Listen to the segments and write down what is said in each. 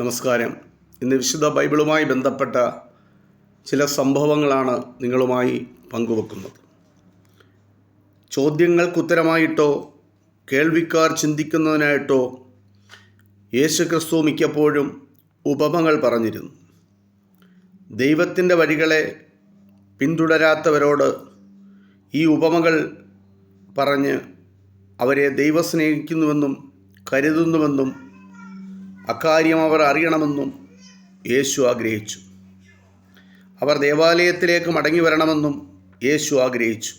നമസ്കാരം. ഇന്ന് വിശുദ്ധ ബൈബിളുമായി ബന്ധപ്പെട്ട ചില സംഭവങ്ങളാണ് നിങ്ങളുമായി പങ്കുവെക്കുന്നത്. ചോദ്യങ്ങൾക്ക് ചോദ്യങ്ങൾക്കുത്തരമായിട്ടോ കേൾവിക്കാർ ചിന്തിക്കുന്നതിനായിട്ടോ യേശു ക്രിസ്തു മിക്കപ്പോഴും ഉപമകൾ പറഞ്ഞിരുന്നു. ദൈവത്തിന്റെ വഴികളെ പിന്തുടരാത്തവരോട് ഈ ഉപമകൾ പറഞ്ഞ് അവരെ ദൈവം സ്നേഹിക്കുന്നുവെന്നും കരുതുന്നുവെന്നും അക്കാര്യം അവർ അറിയണമെന്നും യേശു ആഗ്രഹിച്ചു. അവർ ദേവാലയത്തിലേക്ക് മടങ്ങി വരണമെന്നും യേശു ആഗ്രഹിച്ചു.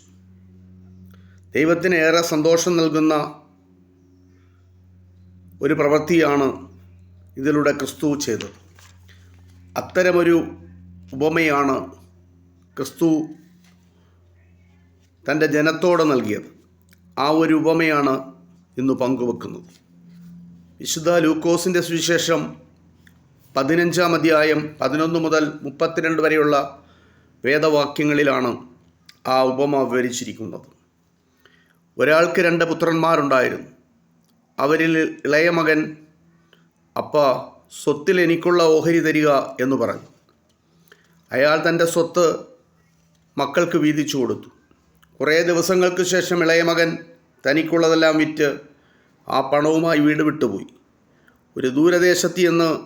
ദൈവത്തിന് ഏറെ സന്തോഷം നൽകുന്ന ഒരു പ്രവൃത്തിയാണ് ഇതിലൂടെ ക്രിസ്തു ചെയ്തത്. അത്തരമൊരു ഉപമയാണ് ക്രിസ്തു തന്റെ ജനത്തോട് നൽകിയത്. ആ ഒരു ഉപമയാണ് ഇന്ന് പങ്കുവെക്കുന്നത്. വിശുദ്ധ ലൂക്കോസിന്റെ സുവിശേഷം പതിനഞ്ചാം അധ്യായം പതിനൊന്ന് മുതൽ മുപ്പത്തിരണ്ട് വരെയുള്ള വേദവാക്യങ്ങളിലാണ് ആ ഉപമ വിവരിച്ചിരിക്കുന്നത്. ഒരാൾക്ക് രണ്ട് പുത്രന്മാരുണ്ടായിരുന്നു. അവരിൽ ഇളയ മകൻ അപ്പ സ്വത്തിൽ എനിക്കുള്ള ഓഹരി തരിക എന്ന് പറഞ്ഞു. അയാൾ തന്റെ സ്വത്ത് മക്കൾക്ക് വീതിച്ചു കൊടുത്തു. കുറേ ദിവസങ്ങൾക്ക് ശേഷം ഇളയ മകൻ തനിക്കുള്ളതെല്ലാം വിറ്റ് ആ പണവുമായി വീട് വിട്ടുപോയി. ഒരു ദൂരദേശത്ത് എന്ന്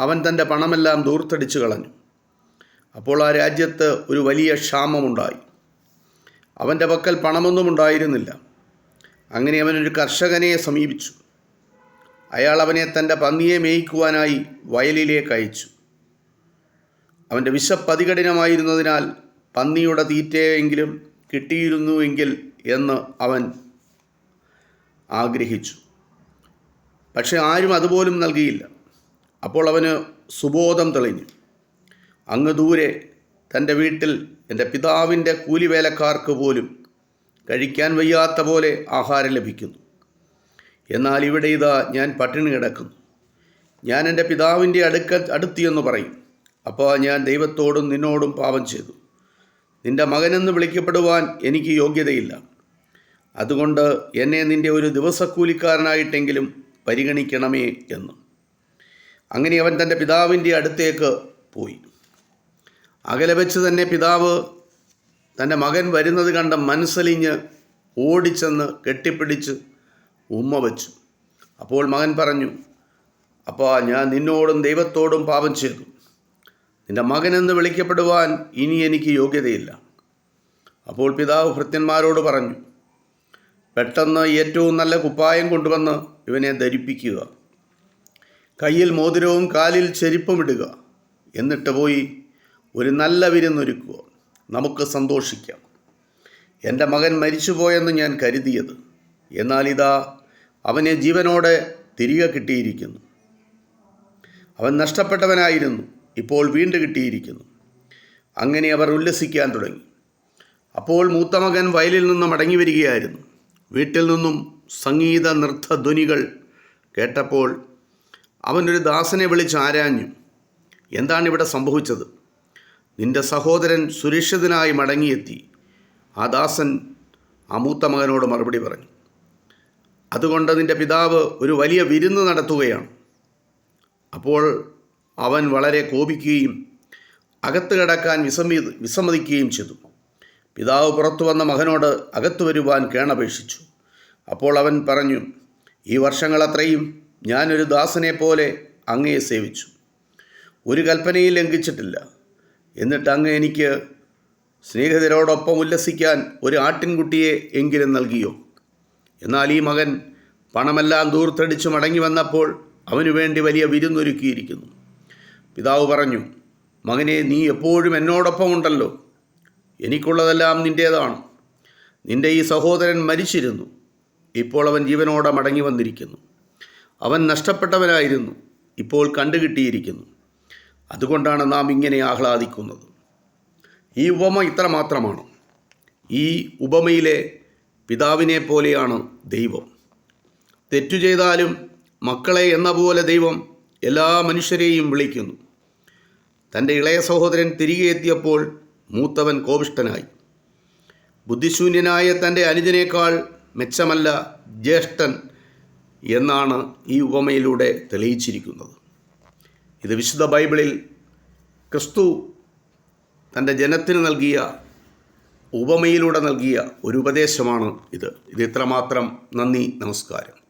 അവൻ തന്റെ പണമെല്ലാം ദൂർത്തടിച്ചു കളഞ്ഞു. അപ്പോൾ ആ രാജ്യത്ത് ഒരു വലിയ ക്ഷാമമുണ്ടായി. അവന്റെ പക്കൽ പണമൊന്നും ഉണ്ടായിരുന്നില്ല. അങ്ങനെ അവനൊരു കർഷകനെ സമീപിച്ചു. അയാൾ അവനെ തന്റെ പന്നിയെ മേയ്ക്കുവാനായി വയലിലേക്ക് അയച്ചു. അവന്റെ വിശപ്പ് അതികഠിനമായിരുന്നതിനാൽ പന്നിയുടെ തീറ്റയെങ്കിലും കിട്ടിയിരുന്നുവെങ്കിൽ എന്ന് അവൻ ആഗ്രഹിച്ചു. പക്ഷെ ആരും അതുപോലും നൽകിയില്ല. അപ്പോൾ അവന് സുബോധം തെളിഞ്ഞു. അങ്ങ് ദൂരെ തന്റെ വീട്ടിൽ എന്റെ പിതാവിന്റെ കൂലിവേലക്കാർക്ക് പോലും കഴിക്കാൻ വയ്യാത്ത പോലെ ആഹാരം ലഭിക്കുന്നു. എന്നാൽ ഇവിടെ ഇതാ ഞാൻ പട്ടിണി കിടക്കുന്നു. ഞാൻ എന്റെ പിതാവിന്റെ അടുക്ക അടുത്തിയെന്ന് പറയും. അപ്പോൾ ഞാൻ ദൈവത്തോടും നിന്നോടും പാപം ചെയ്തു. നിന്റെ മകനെന്ന് വിളിക്കപ്പെടുവാൻ എനിക്ക് യോഗ്യതയില്ല. അതുകൊണ്ട് എന്നെ നിന്റെ ഒരു ദിവസക്കൂലിക്കാരനായിട്ടെങ്കിലും പരിഗണിക്കണമേ എന്ന്. അങ്ങനെ അവൻ തന്റെ പിതാവിന്റെ അടുത്തേക്ക് പോയി. അകലെ വെച്ച് തന്നെ പിതാവ് തന്റെ മകൻ വരുന്നത് കണ്ട മനസ്സലിഞ്ഞ് ഓടിച്ചെന്ന് കെട്ടിപ്പിടിച്ച് ഉമ്മ വച്ചു. അപ്പോൾ മകൻ പറഞ്ഞു അപ്പാ ഞാൻ നിന്നോടും ദൈവത്തോടും പാപം ചെയ്തു. നിന്റെ മകനെന്ന് വിളിക്കപ്പെടുവാൻ ഇനി എനിക്ക് യോഗ്യതയില്ല. അപ്പോൾ പിതാവ് ഭൃത്യന്മാരോട് പറഞ്ഞു പെട്ടെന്ന് ഏറ്റവും നല്ല കുപ്പായം കൊണ്ടുവന്ന് ഇവനെ ധരിപ്പിക്കുക. കയ്യിൽ മോതിരവും കാലിൽ ചെരിപ്പും ഇടുക. എന്നിട്ട് പോയി ഒരു നല്ല വിരുന്നൊരുക്കുക. നമുക്ക് സന്തോഷിക്കാം. എന്റെ മകൻ മരിച്ചുപോയെന്ന് ഞാൻ കരുതിയത്. എന്നാൽ ഇതാ അവനെ ജീവനോടെ തിരികെ കിട്ടിയിരിക്കുന്നു. അവൻ നഷ്ടപ്പെട്ടവനായിരുന്നു. ഇപ്പോൾ വീണ്ടും കിട്ടിയിരിക്കുന്നു. അങ്ങനെ അവർ ഉല്ലസിക്കാൻ തുടങ്ങി. അപ്പോൾ മൂത്തമകൻ വയലിൽ നിന്ന് മടങ്ങി വരികയായിരുന്നു. വീട്ടിൽ നിന്നും സംഗീത നൃത്തധ്വനികൾ കേട്ടപ്പോൾ അവനൊരു ദാസനെ വിളിച്ച് ആരാഞ്ഞു എന്താണ് ഇവിടെ സംഭവിച്ചത്? നിന്റെ സഹോദരൻ സുരക്ഷിതനായി മടങ്ങിയെത്തി. ആ ദാസൻ ആ മൂത്ത മകനോട് മറുപടി പറഞ്ഞു അതുകൊണ്ട് നിന്റെ പിതാവ് ഒരു വലിയ വിരുന്ന് നടത്തുകയാണ്. അപ്പോൾ അവൻ വളരെ കോപിക്കുകയും അകത്ത് കിടക്കാൻ വിസമ്മി വിസമ്മതിക്കുകയും ചെയ്തു. പിതാവ് പുറത്തു വന്ന മകനോട് അകത്തു വരുവാൻ കേണപേക്ഷിച്ചു. അപ്പോൾ അവൻ പറഞ്ഞു ഈ വർഷങ്ങളത്രയും ഞാനൊരു ദാസനെ പോലെ അങ്ങയെ സേവിച്ചു. ഒരു കൽപ്പനയും ലംഘിച്ചിട്ടില്ല. എന്നിട്ട് അങ്ങ് എനിക്ക് സ്നേഹിതരോടൊപ്പം ഉല്ലസിക്കാൻ ഒരു ആട്ടിൻകുട്ടിയെ എങ്കിലും നൽകിയോ? എന്നാൽ ഈ മകൻ പണമെല്ലാം ദൂർത്തടിച്ച് മടങ്ങി വന്നപ്പോൾ അവനു വേണ്ടി വലിയ വിരുന്നൊരുക്കിയിരിക്കുന്നു. പിതാവ് പറഞ്ഞു മകനെ നീ എപ്പോഴും എന്നോടൊപ്പം ഉണ്ടല്ലോ എനിക്കുള്ളതെല്ലാം നിന്റേതാണ് നിന്റെ ഈ സഹോദരൻ മരിച്ചിരുന്നു. ഇപ്പോൾ അവൻ ജീവനോടെ മടങ്ങി വന്നിരിക്കുന്നു. അവൻ നഷ്ടപ്പെട്ടവനായിരുന്നു. ഇപ്പോൾ കണ്ടുകിട്ടിയിരിക്കുന്നു. അതുകൊണ്ടാണ് നാം ഇങ്ങനെ ആഹ്ലാദിക്കുന്നത്. ഈ ഉപമ ഇത്ര മാത്രമാണ്. ഈ ഉപമയിലെ പിതാവിനെ പോലെയാണ് ദൈവം. തെറ്റു ചെയ്താലും മക്കളെ എന്ന പോലെ ദൈവം എല്ലാ മനുഷ്യരെയും വിളിക്കുന്നു. തന്റെ ഇളയ സഹോദരൻ തിരികെ എത്തിയപ്പോൾ മൂത്തവൻ കോപിഷ്ടനായി ബുദ്ധിശൂന്യനായ തന്റെ അനുജനേക്കാൾ മെച്ചമല്ല ജ്യേഷ്ഠൻ എന്നാണ് ഈ ഉപമയിലൂടെ തെളിയിച്ചിരിക്കുന്നത്. ഇത് വിശുദ്ധ ബൈബിളിൽ ക്രിസ്തു തന്റെ ജനത്തിന് നൽകിയ ഉപമയിലൂടെ നൽകിയ ഒരു ഉപദേശമാണ് ഇത്. ഇത് ഇത്രമാത്രം. നന്ദി നമസ്കാരം.